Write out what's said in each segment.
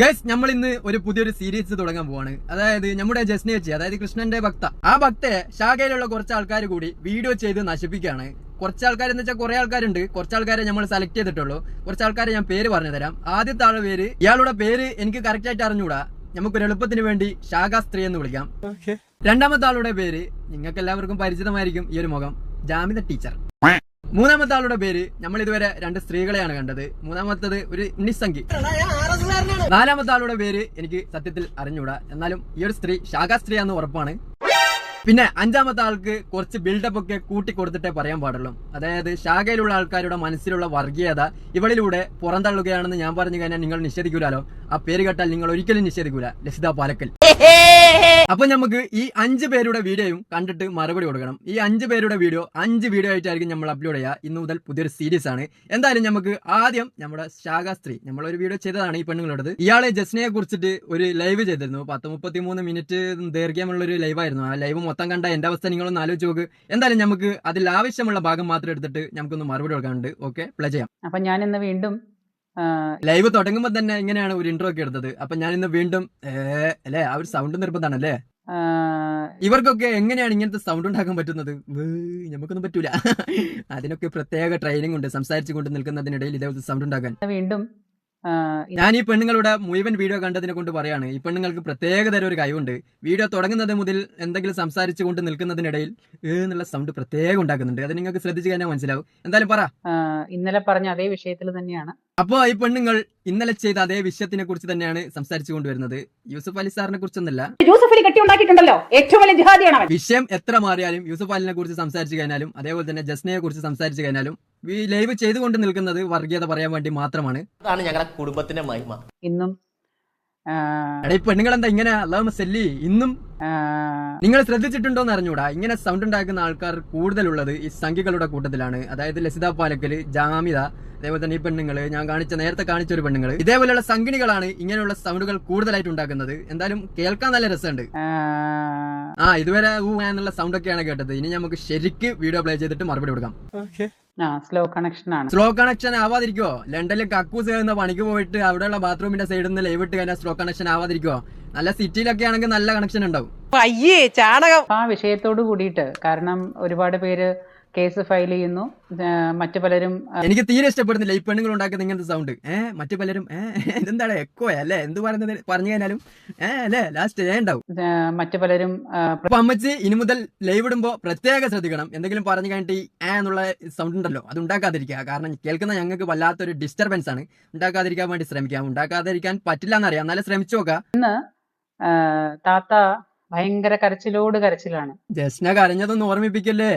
Guys നമ്മൾ ഇന്ന് ഒരു പുതിയൊരു സീരീസ് തുടങ്ങാൻ പോവാണ്. അതായത് നമ്മുടെ ജസ്നേച്ചി അതായത് കൃഷ്ണന്റെ ഭക്ത. ആ ഭക്തയെ ശാഖയിലുള്ള കുറച്ച് ആൾക്കാർ കൂടി വീഡിയോ ചെയ്ത് നശിപ്പിക്കുകയാണ്. കുറച്ച് ആൾക്കാർ എന്ന് വെച്ചാൽ കുറെ ആൾക്കാരുണ്ട്. കുറച്ച് ആൾക്കാരെ നമ്മൾ സെലക്ട് ചെയ്തിട്ടുള്ളൂ. കുറച്ച് ആൾക്കാരെ ഞാൻ പേര് പറഞ്ഞു തരാം. ആദ്യത്തെ ആളുടെ പേര് ഇയാളുടെ പേര് എനിക്ക് കറക്റ്റ് ആയിട്ട് അറിഞ്ഞുകൂടാ നമുക്ക് ഒരു എളുപ്പത്തിന് വേണ്ടി ശാഖ സ്ത്രീ എന്ന് വിളിക്കാം. രണ്ടാമത്തെ ആളുടെ പേര് നിങ്ങൾക്ക് എല്ലാവർക്കും പരിചിതമായിരിക്കും ഈ ഒരു മുഖം. ജാമിത ടീച്ചർ മൂന്നാമത്തെ ആളുടെ പേര് നമ്മൾ ഇതുവരെ രണ്ട് സ്ത്രീകളെയാണ് കണ്ടത്. മൂന്നാമത്തത് ഒരു നിസ്സംഖി നാലാമത്തെ ആളുടെ പേര് എനിക്ക് സത്യത്തിൽ അറിഞ്ഞൂടാ. എന്നാലും ഈ ഒരു സ്ത്രീ ശാഖാ സ്ത്രീയാന്ന് ഉറപ്പാണ്. പിന്നെ അഞ്ചാമത്തെ ആൾക്ക് കുറച്ച് ബിൽഡപ്പ് ഒക്കെ കൂട്ടി കൊടുത്തിട്ടേ പറയാൻ പാടുള്ളൂ. അതായത് ശാഖയിലുള്ള ആൾക്കാരുടെ മനസ്സിലുള്ള വർഗീയത ഇവളിലൂടെ പുറന്തള്ളുകയാണെന്ന് ഞാൻ പറഞ്ഞു കഴിഞ്ഞാൽ നിങ്ങൾ നിഷേധിക്കൂലോ ആ പേര് കേട്ടാൽ നിങ്ങൾ ഒരിക്കലും നിഷേധിക്കൂല. ലസിത പാലക്കൽ. അപ്പൊ നമുക്ക് ഈ അഞ്ച് പേരുടെ വീഡിയോയും കണ്ടിട്ട് മറുപടി കൊടുക്കണം. ഈ അഞ്ച് പേരുടെ വീഡിയോ അഞ്ച് വീഡിയോ ആയിട്ടായിരിക്കും നമ്മൾ അപ്ലോഡ് ചെയ്യുക. ഇന്ന് മുതൽ പുതിയൊരു സീരീസ് ആണ്. എന്തായാലും നമുക്ക് ആദ്യം നമ്മുടെ ശാഖാസ്ത്രീ ഒരു വീഡിയോ ചെയ്തതാണ് ഈ പെണ്ണുങ്ങളോടത്. ഇയാളെ ജസ്നയെ കുറിച്ചിട്ട് ഒരു ലൈവ് ചെയ്തിരുന്നു. പത്ത് മുപ്പത്തി മൂന്ന് മിനിറ്റ് ദൈർഘ്യമുള്ള ഒരു ലൈവായിരുന്നു ആ ലൈവ് മൊത്തം കണ്ട എന്റെ അവസ്ഥ നിങ്ങളൊന്ന് ആലോചിച്ച് നോക്ക്. എന്തായാലും നമുക്ക് അതിൽ ആവശ്യമുള്ള ഭാഗം മാത്രം എടുത്തിട്ട് നമുക്കൊന്ന് മറുപടി കൊടുക്കാനുണ്ട്. ഓക്കെ പ്ലേ ചെയ്യാം. അപ്പൊ ഞാൻ ഇന്ന് വീണ്ടും ലൈവ് തുടങ്ങുമ്പോ തന്നെ ഇങ്ങനെയാണ് ഒരു ഇന്റർവ്യൂ ഒക്കെ എടുത്തത്. അപ്പൊ ഞാൻ ഇന്ന് വീണ്ടും അല്ലേ? ആ ഒരു സൗണ്ട് നിർബന്ധമാണ് അല്ലേ ഇവർക്കൊക്കെ എങ്ങനെയാണ് ഇങ്ങനത്തെ സൗണ്ട് ഉണ്ടാക്കാൻ പറ്റുന്നത്? നമുക്കൊന്നും പറ്റൂല. അതിനൊക്കെ പ്രത്യേക ട്രെയിനിങ് ഉണ്ട്. സംസാരിച്ചു കൊണ്ട് നിൽക്കുന്നതിനിടയിൽ ഇതേപോലത്തെ സൗണ്ട് ഉണ്ടാക്കാൻ. വീണ്ടും ഞാൻ ഈ പെണ്ണുങ്ങളുടെ മുഴുവൻ വീഡിയോ കണ്ടതിനെ കൊണ്ട് പറയാണ് ഈ പെണ്ണുങ്ങൾക്ക് പ്രത്യേക തരം ഒരു കഴിവുണ്ട്. വീഡിയോ തുടങ്ങുന്നത് മുതൽ എന്തെങ്കിലും സംസാരിച്ചു കൊണ്ട് നിൽക്കുന്നതിനിടയിൽ എന്നുള്ള സൗണ്ട് പ്രത്യേകം ഉണ്ടാക്കുന്നുണ്ട്. അത് നിങ്ങൾക്ക് ശ്രദ്ധിച്ചു കഴിഞ്ഞാൽ മനസ്സിലാവും. എന്തായാലും പറ. ഇന്നലെ പറഞ്ഞ അതേ വിഷയത്തിൽ തന്നെയാണ്. അപ്പോ ഈ പെണ്ണുങ്ങൾ ഇന്നലെ ചെയ്ത അതേ വിഷയത്തിനെ കുറിച്ച് തന്നെയാണ് സംസാരിച്ചു കൊണ്ടുവരുന്നത് യൂസഫ് അലി സാറിനെ കുറിച്ചൊന്നല്ല യൂസഫ് അലി കെട്ടിയുണ്ടാക്കിയിട്ടുണ്ടല്ലോ ഏറ്റവും വലിയ ജിഹാദിയാണ് അവൻ. വിഷയം എത്ര മാറിയാലും യൂസഫ് അലിനെ കുറിച്ച് സംസാരിച്ചു കഴിഞ്ഞാലും അതേപോലെ തന്നെ ജസ്നയെ കുറിച്ച് സംസാരിച്ചു കഴിഞ്ഞാലും ലൈവ് ചെയ്തുകൊണ്ട് നിൽക്കുന്നത് വർഗീയത പറയാൻ വേണ്ടി മാത്രമാണ്. അതാണ് ഞങ്ങളുടെ കുടുംബത്തിന്റെ മഹിമ. ഇന്നും പെണ്ണുങ്ങൾ എന്താ ഇങ്ങനെ അല്ലാതെ സെല്ലി ഇന്നും നിങ്ങൾ ശ്രദ്ധിച്ചിട്ടുണ്ടോ എന്ന് അറിഞ്ഞൂടാ. ഇങ്ങനെ സൗണ്ട് ഉണ്ടാക്കുന്ന ആൾക്കാർ കൂടുതലുള്ളത് ഈ സംഖ്യകളുടെ കൂട്ടത്തിലാണ്. അതായത് ലസിത പാലക്കൽ ജാമിത അതേപോലെ തന്നെ ഈ പെണ്ണുങ്ങൾ ഞാൻ കാണിച്ച നേരത്തെ കാണിച്ച ഒരു പെണ്ണുങ്ങൾ. ഇതേപോലെയുള്ള സംഘിണികളാണ് ഇങ്ങനെയുള്ള സൗണ്ടുകൾ കൂടുതലായിട്ട് ഉണ്ടാക്കുന്നത്. എന്തായാലും കേൾക്കാൻ നല്ല രസമുണ്ട്. ആ, ഇതുവരെ ഊ എന്നുള്ള സൗണ്ട് ഒക്കെയാണ് കേട്ടത്. ഇനി നമുക്ക് ശരിക്ക് വീഡിയോ പ്ലേ ചെയ്തിട്ട് മറുപടി കൊടുക്കാം. ആ സ്ലോ കണക്ഷൻ ആണ്. സ്ലോ കണക്ഷൻ ആവാതിരിക്കോ ലണ്ടനിൽ കക്കൂസ് എന്ന പണിക്ക് പോയിട്ട് അവിടെയുള്ള ബാത്റൂമിന്റെ സൈഡിൽ നിന്ന് ലൈവ് ഇട്ട് കഴിഞ്ഞാൽ സ്ലോ കണക്ഷൻ ആവാതിരിക്കോ നല്ല സിറ്റിയിലൊക്കെ ആണെങ്കിൽ നല്ല കണക്ഷൻ ഉണ്ടാവും. അയ്യേ ചാണകം. ആ വിഷയത്തോട് കൂടിയിട്ട് കാരണം ഒരുപാട് പേര് കേസ് ഫയൽ ചെയ്യുന്നു. മറ്റു പലരും എനിക്ക് തീരെ ഇഷ്ടപ്പെടുന്നില്ല ഈ പെണ്ണുങ്ങൾ ഉണ്ടാക്കുന്ന ഇങ്ങനത്തെ സൗണ്ട് ഏഹ് മറ്റു പലരും ഏഹ് ഇതെന്താണ് എക്കോ അല്ലേ? എന്ത് പറയുന്നത് പറഞ്ഞു കഴിഞ്ഞാലും ഏഹ് അല്ലേ? ലാസ്റ്റ് ഏ ഉണ്ടാവും. മറ്റു പലരും അപ്പൊ അമ്മച്ചി ഇനി മുതൽ ലൈവ് ഇടുമ്പോ പ്രത്യേകം ശ്രദ്ധിക്കണം. എന്തെങ്കിലും പറഞ്ഞു കഴിഞ്ഞിട്ട് ഈ ഏ എന്നുള്ള സൗണ്ട് ഉണ്ടല്ലോ അത് ഉണ്ടാക്കാതിരിക്കുക. കാരണം കേൾക്കുന്ന ഞങ്ങൾക്ക് വല്ലാത്തൊരു ഡിസ്റ്റർബൻസ് ആണ്. ഉണ്ടാക്കാതിരിക്കാൻ വേണ്ടി ശ്രമിക്കാം. ഉണ്ടാക്കാതിരിക്കാൻ പറ്റില്ല എന്നറിയാം എന്നാലും ശ്രമിച്ചു നോക്കാം. ആ, താത്ത ഭയങ്കര കരച്ചിലോട് കരച്ചിലാണ്. ജസ്ന കരഞ്ഞതൊന്നും ഓർമ്മിപ്പിക്കല്ലേ?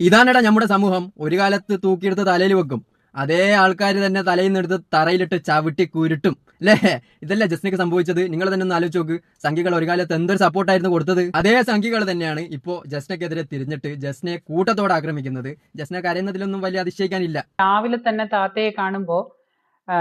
ഇതാണടാ നമ്മുടെ സമൂഹം. ഒരു കാലത്ത് തൂക്കിയെടുത്ത് തലയിൽ വെക്കും. അതേ ആൾക്കാർ തന്നെ തലയിൽ നിന്ന് എടുത്ത് തറയിലിട്ട് ചവിട്ടി കുരുട്ടും. അല്ലേ? ഇതല്ലേ ജസ്നക്ക് സംഭവിച്ചത്? നിങ്ങൾ തന്നെ ഒന്ന് ആലോചിച്ച് നോക്ക്. സംഖ്യകൾ ഒരു കാലത്ത് എന്തൊരു സപ്പോർട്ടായിരുന്നു കൊടുത്തത്? അതേ സംഖ്യകൾ തന്നെയാണ് ഇപ്പോ ജസ്നക്കെതിരെ തിരിഞ്ഞിട്ട് ജസ്നയെ കൂട്ടത്തോടെ ആക്രമിക്കുന്നത്. ജസ്ന കരയുന്നതിലൊന്നും വലിയ അതിശയിക്കാനില്ല. രാവിലെ തന്നെ താത്തയെ കാണുമ്പോ ആ,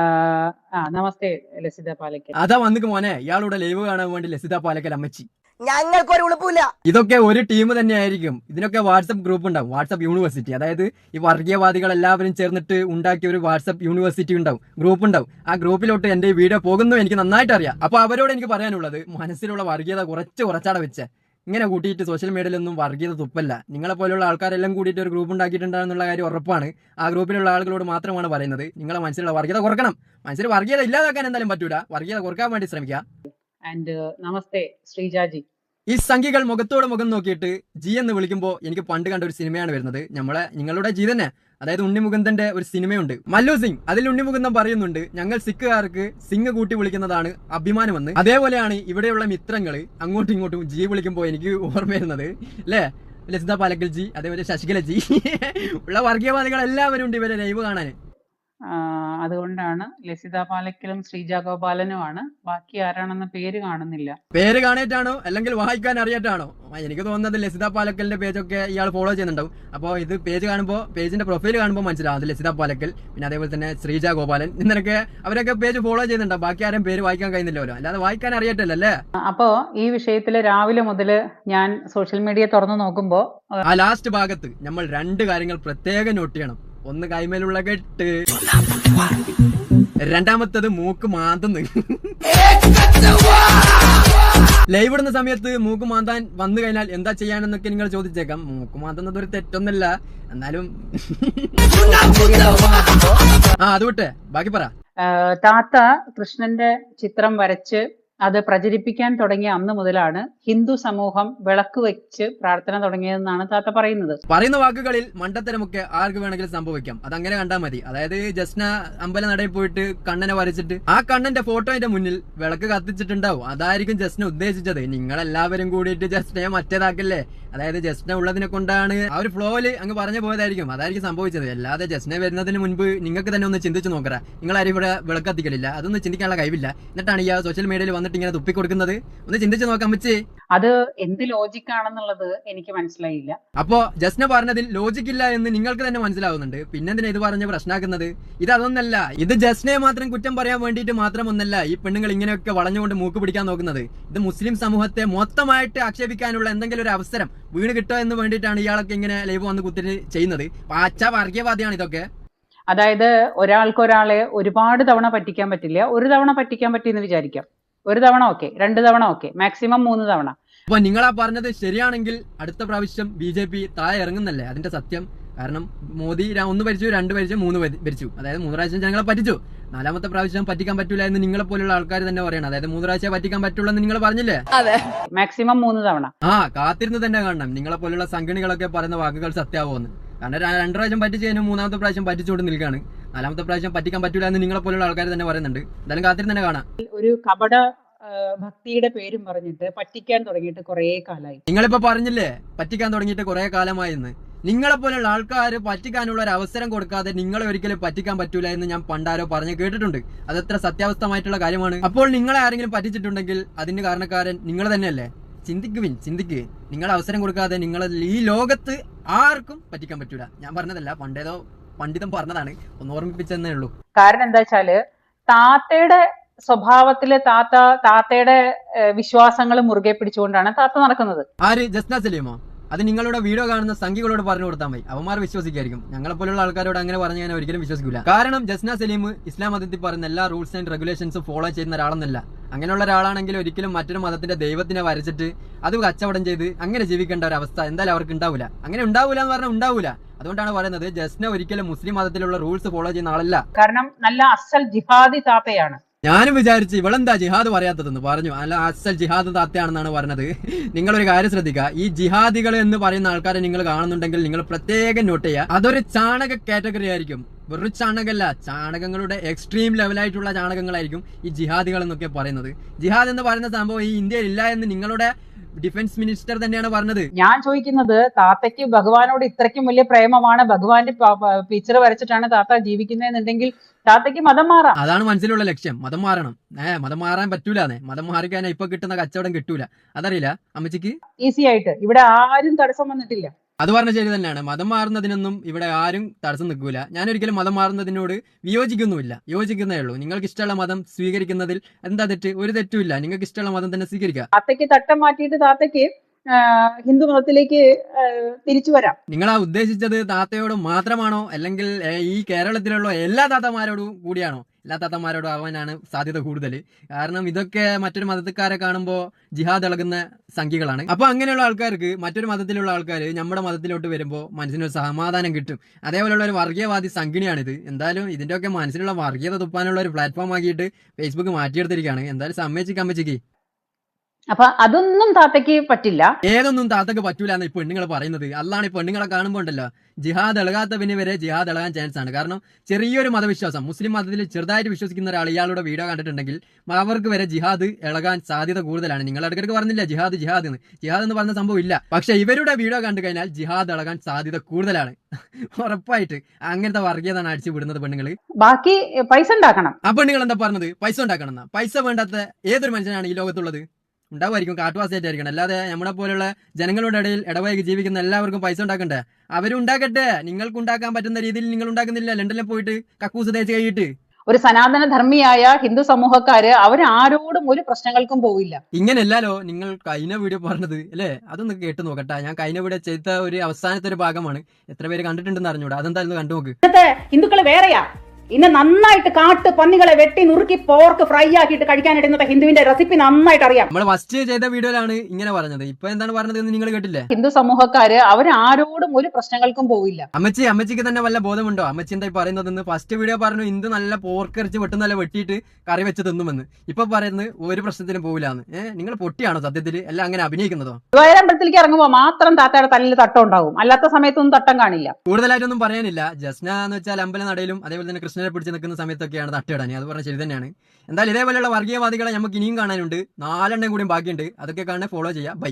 നമസ്തേ ലസിത പാലക്കൽ. അതാ വന്നിക്ക് മോനെ. ഇയാളുടെ ലൈവ് കാണാൻ വേണ്ടി ലസിത പാലക്കൽ അമ്മച്ചി. ഞങ്ങൾക്ക് ഒരു ഉളുപ്പില്ല ഇതൊക്കെ ഒരു ടീം തന്നെ ആയിരിക്കും ഇതിനൊക്കെ വാട്സപ്പ് ഗ്രൂപ്പ് ഉണ്ടാവും. WhatsApp university. അതായത് ഈ വർഗീയവാദികൾ എല്ലാവരും ചേർന്നിട്ട് ഉണ്ടാക്കിയ ഒരു വാട്സപ്പ് യൂണിവേഴ്സിറ്റി ഉണ്ടാവും. ഗ്രൂപ്പ് ഉണ്ടാവും. ആ ഗ്രൂപ്പിലോട്ട് എന്റെ വീഡിയോ പോകുന്നു എനിക്ക് നന്നായിട്ട് അറിയാം അപ്പൊ അവരോട് എനിക്ക് പറയാനുള്ളത് മനസ്സിലുള്ള വർഗീയത കുറച്ച് കുറച്ചാടെ വെച്ച്. ഇങ്ങനെ കൂട്ടിയിട്ട് സോഷ്യൽ മീഡിയയിലൊന്നും വർഗീയത തുപ്പല്ല. നിങ്ങളെ പോലെയുള്ള ആൾക്കാരെല്ലാം കൂടിയിട്ട് ഒരു ഗ്രൂപ്പ് ഉണ്ടാക്കിയിട്ടുണ്ടാകുന്നുള്ള കാര്യം ഉറപ്പാണ്. ആ ഗ്രൂപ്പിലുള്ള ആളുകളോട് മാത്രമാണ് പറയുന്നത്. നിങ്ങളെ മനസ്സിലുള്ള വർഗീയത കുറക്കണം. മനസ്സിൽ വർഗീയത ഇല്ലാതാക്കാൻ എന്തായാലും പറ്റൂല. വർഗീയത കുറയ്ക്കാൻ വേണ്ടി ശ്രമിക്കുക. ആൻഡ് നമസ്തേ ശ്രീജാജി. ഈ സംഖ്യകൾ മുഖത്തോട് മുഖം നോക്കിയിട്ട് ജി എന്ന് വിളിക്കുമ്പോൾ എനിക്ക് പണ്ട് കണ്ട ഒരു സിനിമയാണ് വരുന്നത്. നമ്മളെ നിങ്ങളുടെ ജി തന്നെ. അതായത് ഉണ്ണിമുകുന്ദന്റെ ഒരു സിനിമയുണ്ട്. മല്ലു സിംഗ് അതിൽ ഉണ്ണിമുകുന്ദൻ പറയുന്നുണ്ട് ഞങ്ങൾ സിഖുകാർക്ക് സിംഗ് കൂട്ടി വിളിക്കുന്നതാണ് അഭിമാനമെന്ന്. അതേപോലെയാണ് ഇവിടെയുള്ള മിത്രങ്ങൾ അങ്ങോട്ടും ഇങ്ങോട്ടും ജി വിളിക്കുമ്പോൾ എനിക്ക് ഓർമ്മ വരുന്നത്. അല്ലേ ലസിത പാലക്കൽ ജി അതേപോലെ ശശികല ജി. ഉള്ള വർഗീയവാദികൾ എല്ലാവരും ഉണ്ട് ഇവരെ ലൈവ് കാണാൻ അതുകൊണ്ടാണ് ലസിത പാലക്കലും ശ്രീജ ഗോപാലനുമാണ്. ബാക്കി ആരാണെന്ന പേര് കാണുന്നില്ല. പേര് കാണേറ്റാണോ? അല്ലെങ്കിൽ വായിക്കാൻ അറിയാട്ടാണോ എനിക്ക് തോന്നുന്നത് ലസിത പാലക്കലിന്റെ പേജൊക്കെ ഇയാൾ ഫോളോ ചെയ്യുന്നുണ്ടാവും. അപ്പോൾ ഇത് പേജ് കാണുമ്പോൾ പേജിന്റെ പ്രൊഫൈൽ കാണുമ്പോൾ മനസ്സിലാവും. അത് ലസിത പാലക്കൽ പിന്നെ അതേപോലെ തന്നെ ശ്രീജ ഗോപാലൻ ഇന്നലൊക്കെ അവരൊക്കെ പേജ് ഫോളോ ചെയ്യുന്നുണ്ടാവും. ബാക്കി ആരും പേര് വായിക്കാൻ കഴിയുന്നില്ലല്ലോ അല്ലാതെ വായിക്കാൻ അറിയട്ടല്ലോ അല്ലേ അപ്പോ ഈ വിഷയത്തിൽ രാവിലെ മുതൽ ഞാൻ സോഷ്യൽ മീഡിയ തുറന്നു നോക്കുമ്പോ ആ ലാസ്റ്റ് ഭാഗത്ത് നമ്മൾ രണ്ട് കാര്യങ്ങൾ പ്രത്യേകം നോട്ട് ചെയ്യണം. ഒന്ന് കൈമേലുള്ള കെട്ട് രണ്ടാമത്തത് മൂക്ക് മാന്തുന്നു. ലൈവ് ഇടുന്ന സമയത്ത് മൂക്ക് മാന്താൻ വന്നു കഴിഞ്ഞാൽ എന്താ ചെയ്യാനെന്നൊക്കെ നിങ്ങൾ ചോദിച്ചേക്കാം. മൂക്ക് മാന്തുന്നത് ഒരു തെറ്റൊന്നല്ല എന്നാലും. ആ അത് വിട്ടെ. ബാക്കി പറ. താത്ത കൃഷ്ണന്റെ ചിത്രം വരച്ച് അത് പ്രചരിപ്പിക്കാൻ തുടങ്ങിയ അന്ന് മുതലാണ് ഹിന്ദു സമൂഹം വിളക്ക് വെച്ച് പ്രാർത്ഥന തുടങ്ങിയതെന്നാണ് താത്ത പറയുന്നത്. പറയുന്ന വാക്കുകളിൽ മണ്ടത്തരമൊക്കെ ആർക്ക് വേണമെങ്കിലും സംഭവിക്കാം. അതങ്ങനെ കണ്ടാൽ മതി. അതായത് ജസ്ന അമ്പല നടയിൽ പോയിട്ട് കണ്ണനെ വരച്ചിട്ട് ആ കണ്ണന്റെ ഫോട്ടോന്റെ മുന്നിൽ വിളക്ക് കത്തിച്ചിട്ടുണ്ടാവും. അതായിരിക്കും ജസ്ന ഉദ്ദേശിച്ചത്. നിങ്ങളെല്ലാവരും കൂടിയിട്ട് ജസ്നയെ മറ്റേതാക്കല്ലേ? അതായത് ജസ്ന ഉള്ളതിനെ കൊണ്ടാണ് ആ ഒരു ഫ്ലോയിൽ അങ്ങ് പറഞ്ഞു പോയതായിരിക്കും. അതായിരിക്കും സംഭവിച്ചത്. അല്ലാതെ ജസ്ന വരുന്നതിന് മുൻപ് നിങ്ങൾക്ക് തന്നെ ഒന്ന് ചിന്തിച്ചു നോക്കറ. നിങ്ങൾ ആരും ഇവിടെ വിളക്ക് കത്തിക്കലില്ല. അതൊന്നും ചിന്തിക്കാനുള്ള കഴിവില്ല. എന്നിട്ടാണ് ഈ സോഷ്യൽ മീഡിയയിൽ വന്നിട്ട് ഇങ്ങനെ തുപ്പി കൊടുക്കുന്നത് ഒന്ന് ചിന്തിച്ചു നോക്കാം അമ്മച്ചി. അത് എന്ത് ലോജിക് ആണെന്നുള്ളത് എനിക്ക് മനസ്സിലായില്ല. അപ്പോ ജസ്ന പറഞ്ഞതിൽ ലോജിക് ഇല്ല എന്ന് നിങ്ങൾക്ക് തന്നെ മനസ്സിലാവുന്നുണ്ട്. പിന്നെന്തിനാ ഇത് പറഞ്ഞ് പ്രശ്നമാക്കുന്നത് ഇത് അതൊന്നല്ല. ഇത് ജസ്നയെ മാത്രം കുറ്റം പറയാൻ വേണ്ടിയിട്ട് മാത്രമൊന്നല്ല ഈ പെണ്ണുങ്ങൾ ഇങ്ങനെയൊക്കെ വളഞ്ഞുകൊണ്ട് മൂക്ക് പിടിക്കാൻ നോക്കുന്നത്. ഇത് മുസ്ലിം സമൂഹത്തെ മൊത്തമായിട്ട് ആക്ഷേപിക്കാനുള്ള എന്തെങ്കിലും ഒരു അവസരം വീണ് കിട്ടുക എന്ന് വേണ്ടിയിട്ടാണ് ഇയാളൊക്കെ ഇങ്ങനെ ലൈവ് വന്ന് കുത്തി ചെയ്യുന്നത്. പാച്ച വർഗീയവാദിയാണ് ഇതൊക്കെ. അതായത് ഒരാൾക്ക് ഒരാളെ ഒരുപാട് തവണ പറ്റിക്കാൻ പറ്റില്ല. ഒരു തവണ പറ്റിക്കാൻ പറ്റിയെന്ന് വിചാരിക്കാം. ഒരു തവണ ഓക്കെ രണ്ട് തവണ ഓക്കെ മാക്സിമം മൂന്ന് തവണ. അപ്പൊ നിങ്ങളാ പറഞ്ഞത് ശരിയാണെങ്കിൽ അടുത്ത പ്രാവശ്യം ബി ജെ പി താഴെ ഇറങ്ങുന്നല്ലേ? അതിന്റെ സത്യം. കാരണം മോദി ഒന്ന് ഭരിച്ചു രണ്ട് ഭരിച്ചു മൂന്ന് ഭരി- ഭരിച്ചു. അതായത് മൂന്ന് പ്രാവശ്യം ജനങ്ങളെ പറ്റിച്ചു. നാലാമത്തെ പ്രാവശ്യം പറ്റിക്കാൻ പറ്റൂല എന്ന് നിങ്ങളെ പോലുള്ള ആൾക്കാർ തന്നെ പറയണം. അതായത് മൂന്ന് പ്രാവശ്യം പറ്റിക്കാൻ പറ്റുള്ളൂ എന്ന് നിങ്ങൾ പറഞ്ഞില്ലേ? അതെ. മാക്സിമം മൂന്ന് തവണ. ആ കാത്തിരുന്ന് തന്നെ കാണണം. നിങ്ങളെ പോലുള്ള സംഘടനകളൊക്കെ പറയുന്ന വാക്കുകൾ സത്യാവോന്ന് കാരണം രണ്ട് പ്രാവശ്യം പറ്റിച്ചു കഴിഞ്ഞാൽ മൂന്നാമത്തെ പ്രാവശ്യം പറ്റിച്ചുകൊണ്ട് നിൽക്കുകയാണ് നാലാമത്തെ പ്രാവശ്യം പറ്റിക്കാൻ പറ്റൂല എന്ന് നിങ്ങളെ പോലുള്ള ആൾക്കാർ തന്നെ പറയുന്നുണ്ട്. എന്തായാലും കാത്തിരുന്ന് തന്നെ കാണാം. ഒരു കപട ഭക്തിയുടെ പേരും പറഞ്ഞിട്ട് പറ്റിക്കാൻ തുടങ്ങിയിട്ട് കുറെ കാലമായി നിങ്ങളിപ്പോ പറഞ്ഞില്ലേ? പറ്റിക്കാൻ തുടങ്ങിയിട്ട് കുറെ കാലമായെന്ന്. നിങ്ങളെ പോലുള്ള ആൾക്കാർ പറ്റിക്കാനുള്ള ഒരു അവസരം കൊടുക്കാതെ നിങ്ങളെ ഒരിക്കലും പറ്റിക്കാൻ പറ്റൂല എന്ന് ഞാൻ പണ്ടാരോ പറഞ്ഞ് കേട്ടിട്ടുണ്ട്. അതെത്ര സത്യാവസ്ഥമായിട്ടുള്ള കാര്യമാണ്. അപ്പോൾ നിങ്ങളെ ആരെങ്കിലും പറ്റിച്ചിട്ടുണ്ടെങ്കിൽ അതിന് കാരണക്കാരൻ നിങ്ങൾ തന്നെയല്ലേ? ചിന്തിക്കുവിൻ ചിന്തിക്ക്. നിങ്ങൾ അവസരം കൊടുക്കാതെ നിങ്ങൾ ഈ ലോകത്ത് ആർക്കും പറ്റിക്കാൻ പറ്റൂല. ഞാൻ പറഞ്ഞതല്ല പണ്ടേതോ പണ്ഡിതം പറഞ്ഞതാണ്. ഒന്ന് ഓർമ്മിപ്പിച്ചെന്നേ ഉള്ളൂ. കാരണം എന്താ വെച്ചാൽ താത്തയുടെ സ്വഭാവത്തിൽ താത്ത താത്തയുടെ വിശ്വാസങ്ങൾ മുറുകെ പിടിച്ചുകൊണ്ടാണ് താത്ത നടക്കുന്നത്. ആര്? ജസ്ന സലീമോ? അത് നിങ്ങളുടെ വീഡിയോ കാണുന്ന സംഖ്യകളോട് പറഞ്ഞു കൊടുത്താൽ മതി. അവന്മാർ വിശ്വസിക്കായിരിക്കും. ഞങ്ങളെ പോലുള്ള ആൾക്കാരോട് അങ്ങനെ പറഞ്ഞു ഞാൻ ഒരിക്കലും വിശ്വസിക്കില്ല കാരണം ജസ്ന സലീം ഇസ്ലാം മതത്തിൽ പറയുന്ന എല്ലാ റൂൾസ് ആൻഡ് റെഗുലേഷൻസും ഫോളോ ചെയ്യുന്ന ഒരാളെന്നല്ല. അങ്ങനെയുള്ള ഒരാളാണെങ്കിൽ ഒരിക്കലും മറ്റൊരു മതത്തിന്റെ ദൈവത്തിനെ വരച്ചിട്ട് അത് കച്ചവടം ചെയ്ത് അങ്ങനെ ജീവിക്കേണ്ട ഒരു അവസ്ഥ എന്തായാലും അവർക്ക് ഉണ്ടാവില്ല അങ്ങനെ ഉണ്ടാവില്ല എന്ന് പറഞ്ഞാൽ ഉണ്ടാവില്ല അതുകൊണ്ടാണ് പറയുന്നത് ജസ്ന ഒരിക്കലും മുസ്ലിം മതത്തിലുള്ള റൂൾസ് ഫോളോ ചെയ്യുന്ന ആളല്ല. കാരണം നല്ല അസൽ ജിഹാദി താത്തയാണ് ഞാനും വിചാരിച്ചു ഇവളെന്താ ജിഹാദ് പറയാത്തതെന്ന് പറഞ്ഞു. അല്ല അസൽ ജിഹാദ് താത്തയാണെന്നാണ് പറഞ്ഞത്. നിങ്ങളൊരു കാര്യം ശ്രദ്ധിക്കുക. ഈ ജിഹാദികൾ എന്ന് പറയുന്ന ആൾക്കാരെ നിങ്ങൾ കാണുന്നുണ്ടെങ്കിൽ നിങ്ങൾ പ്രത്യേകം നോട്ട് ചെയ്യുക. അതൊരു ചാണക കാറ്റഗറി ആയിരിക്കും. വെറും ചാണകമല്ല ചാണകങ്ങളുടെ എക്സ്ട്രീം ലെവലായിട്ടുള്ള ചാണകങ്ങളായിരിക്കും ഈ ജിഹാദികൾ എന്നൊക്കെ പറയുന്നത്. ജിഹാദ് എന്ന് പറയുന്ന സംഭവം ഈ ഇന്ത്യയിൽ ഇല്ല എന്ന് നിങ്ങളുടെ ഡിഫൻസ് മിനിസ്റ്റർ തന്നെയാണ് പറഞ്ഞത്. ഞാൻ ചോദിക്കുന്നത് താത്തയ്ക്ക് ഭഗവാനോട് ഇത്രയ്ക്കും വലിയ പ്രേമമാണ്. ഭഗവാന്റെ പിക്ചർ വരച്ചിട്ടാണ് താത്ത ജീവിക്കുന്നതെന്നുണ്ടെങ്കിൽ താത്തയ്ക്ക് മതം മാറാം. അതാണ് മനസ്സിലുള്ള ലക്ഷ്യം. മതം മാറണം. ഏഹ് മതം മാറാൻ പറ്റൂല മതം മാറിക്കാൻ ഇപ്പൊ കിട്ടുന്ന കച്ചവടം കിട്ടൂല. അതറിയില്ല അമ്മച്ചിക്ക്? ഈസി ആയിട്ട്. ഇവിടെ ആരും തടസ്സം വന്നിട്ടില്ല. അത് പറഞ്ഞ ശരി തന്നെയാണ്. മതം മാറുന്നതിനൊന്നും ഇവിടെ ആരും തടസ്സം നിൽക്കൂല. ഞാനൊരിക്കലും മതം മാറുന്നതിനോട് വിയോജിക്കുന്നുമില്ല. യോജിക്കുന്നേ ഉള്ളൂ. നിങ്ങൾക്ക് ഇഷ്ടമുള്ള മതം സ്വീകരിക്കുന്നതിൽ എന്താ തെറ്റ്? ഒരു തെറ്റുമില്ല. നിങ്ങൾക്ക് ഇഷ്ടമുള്ള മതം തന്നെ താത്തയ്ക്ക് തട്ടം മാറ്റിയിട്ട് താത്തയ്ക്ക് ഹിന്ദു മതത്തിലേക്ക് തിരിച്ചു വരാം. നിങ്ങൾ ആ ഉദ്ദേശിച്ചത് താത്തയോട് മാത്രമാണോ? അല്ലെങ്കിൽ ഈ കേരളത്തിലുള്ള എല്ലാ താത്തമാരോടും കൂടിയാണോ? എല്ലാ താത്തമാരോടും ആവാനാണ് സാധ്യത കൂടുതൽ കാരണം ഇതൊക്കെ മറ്റൊരു മതക്കാരെ കാണുമ്പോൾ ജിഹാദ് ഇളകുന്ന സംഖ്യകളാണ്. അപ്പൊ അങ്ങനെയുള്ള ആൾക്കാർക്ക് മറ്റൊരു മതത്തിലുള്ള ആൾക്കാർ നമ്മുടെ മതത്തിലോട്ട് വരുമ്പോൾ മനസ്സിനൊരു സമാധാനം കിട്ടും. അതേപോലെയുള്ള ഒരു വർഗീയവാദി സംഘിണിയാണിത്. എന്തായാലും ഇതിന്റെയൊക്കെ മനസ്സിലുള്ള വർഗീയത തുപ്പാനുള്ള ഒരു പ്ലാറ്റ്ഫോം ആക്കിയിട്ട് ഫേസ്ബുക്ക് മാറ്റിയെടുത്തിരിക്കുകയാണ്. എന്തായാലും സമ്മതിച്ച് അമ്മച്ചിക്ക്. അപ്പൊ അതൊന്നും താത്തയ്ക്ക് പറ്റില്ല. ഏതൊന്നും താത്തക്ക് പറ്റൂല എന്ന് ഈ പെണ്ണുങ്ങൾ പറയുന്നത്. അല്ലാണ് ഈ പെണ്ണുങ്ങളെ കാണുമ്പോൾ ഉണ്ടല്ലോ ജിഹാദ് ഇളകാത്തവന് വരെ ജിഹാദ് ഇളകാൻ ചാൻസ് ആണ്. കാരണം ചെറിയൊരു മതവിശ്വാസം മുസ്ലിം മതത്തിൽ ചെറുതായിട്ട് വിശ്വസിക്കുന്ന ഒരാൾ ഇയാളുടെ വീഡിയോ കണ്ടിട്ടുണ്ടെങ്കിൽ അവർക്ക് വരെ ജിഹാദ് ഇളകാൻ സാധ്യത കൂടുതലാണ്. നിങ്ങൾ ഇടയ്ക്കിടയ്ക്ക് പറഞ്ഞില്ല ജിഹാദ് ജിഹാദ് എന്ന്. ജിഹാദ് എന്ന് പറഞ്ഞ സംഭവം ഇല്ല. പക്ഷെ ഇവരുടെ വീഡിയോ കണ്ടു കഴിഞ്ഞാൽ ജിഹാദ് ഇളകാൻ സാധ്യത കൂടുതലാണ്. ഉറപ്പായിട്ട് അങ്ങനത്തെ വർഗീയതാണ് അടിച്ചു വിടുന്നത് പെണ്ണുങ്ങൾ ബാക്കി പൈസ ഉണ്ടാക്കണം. ആ പെണ്ണുങ്ങൾ എന്താ പറഞ്ഞത്? പൈസ ഉണ്ടാക്കണം എന്നാ. പൈസ വേണ്ടാത്ത ഏതൊരു മനുഷ്യനാണ് ഈ ലോകത്തുള്ളത്? ഉണ്ടാവുമായിരിക്കും. കാട്ടുവാസിയായിട്ടായിരിക്കണം അല്ലാതെ നമ്മളെ പോലുള്ള ജനങ്ങളുടെ ഇടയിൽ ഇടവഴകി ജീവിക്കുന്ന എല്ലാവർക്കും പൈസ ഉണ്ടാക്കണ്ടേ? അവരും ഉണ്ടാക്കട്ടെ. നിങ്ങൾക്ക് ഉണ്ടാക്കാൻ പറ്റുന്ന രീതിയിൽ നിങ്ങൾ ഉണ്ടാക്കുന്നില്ല. ലണ്ടനിൽ പോയിട്ട് കക്കൂസ് തേച്ച് കഴിയിട്ട് ഒരു സനാതന ധർമ്മിയായ ഹിന്ദു സമൂഹക്കാര് അവരാരോടും ഒരു പ്രശ്നങ്ങൾക്കും പോവില്ല. ഇങ്ങനെയല്ലോ നിങ്ങൾ കഴിഞ്ഞ വീഡിയോ പറഞ്ഞത് അല്ലേ? അതൊന്ന് കേട്ട് നോക്കട്ടെ. ഞാൻ കഴിഞ്ഞ വീഡിയോ ചെയ്ത ഒരു അവസാനത്തെ ഒരു ഭാഗമാണ്. എത്ര പേര് കണ്ടിട്ടുണ്ടെന്ന് അറിഞ്ഞൂടാ. അതെന്തായാലും കണ്ടു നോക്ക് ഇന്നത്തെ ഹിന്ദുക്കൾ വേറെയാ. ഇന്ന് നന്നായിട്ട് കാട്ട് പന്നികളെ വെട്ടി നുറുക്കി പോർക്ക് ഫ്രൈ ആക്കിയിട്ട് കഴിക്കാനായിട്ട് ഇന്നത്തെ ഹിന്ദുവിന്റെ റെസിപ്പി നന്നായിട്ട് അറിയാം നമ്മൾ ഫസ്റ്റ് ചെയ്ത വീഡിയോയിലാണ് ഇങ്ങനെ പറഞ്ഞത്. ഇപ്പൊ എന്താണ് പറഞ്ഞത് എന്ന് നിങ്ങൾ കേട്ടില്ലേ? ഹിന്ദു സമൂഹക്കാര് അവരാരോടും ഒരു പ്രശ്നങ്ങൾക്കും പോവില്ല. അമ്മച്ചി അമ്മച്ചിക്ക് തന്നെ വല്ല ബോധമുണ്ടോ? അമ്മച്ചി എന്താ പറയുന്നതെന്ന് ഫസ്റ്റ് വീഡിയോ പറഞ്ഞു ഇന്ത് നല്ല പോർക്ക് ഇറച്ചി വെട്ടുന്നല്ല വെട്ടിയിട്ട് കറി വെച്ച് തിന്നുമെന്ന്. ഇപ്പൊ പറയുന്നത് ഒരു പ്രശ്നത്തിനും പോവില്ലാന്ന് ഏഹ് നിങ്ങൾ പൊട്ടിയാണോ സത്യത്തിൽ എല്ലാം അങ്ങനെ അഭിനയിക്കുന്നതോ? ഗുരുവായൂരമ്പലത്തിലേക്ക് ഇറങ്ങുമ്പോൾ മാത്രം താത്തയുടെ തല്ലിൽ തട്ടം ഉണ്ടാവും. അല്ലാത്ത സമയത്തൊന്നും തട്ടം കാണില്ല. കൂടുതലായിട്ടൊന്നും പറയാനില്ല. ജസ്ന എന്ന് വെച്ചാൽ അമ്പല നടയിലും അതേപോലെ തന്നെ കൃഷ്ണനെ പിടിച്ച് നിൽക്കുന്ന സമയത്തൊക്കെയാണ് തട്ടിടാൻ അത് പറഞ്ഞ ശരി തന്നെയാണ്. എന്തായാലും ഇതേപോലെയുള്ള വർഗീയവാദികളെ നമുക്ക് ഇനിയും കാണാനുണ്ട്. നാലെണ്ണം കൂടിയും ബാക്കിയുണ്ട്. അതൊക്കെ കാണാൻ ഫോളോ ചെയ്യാം. ബൈ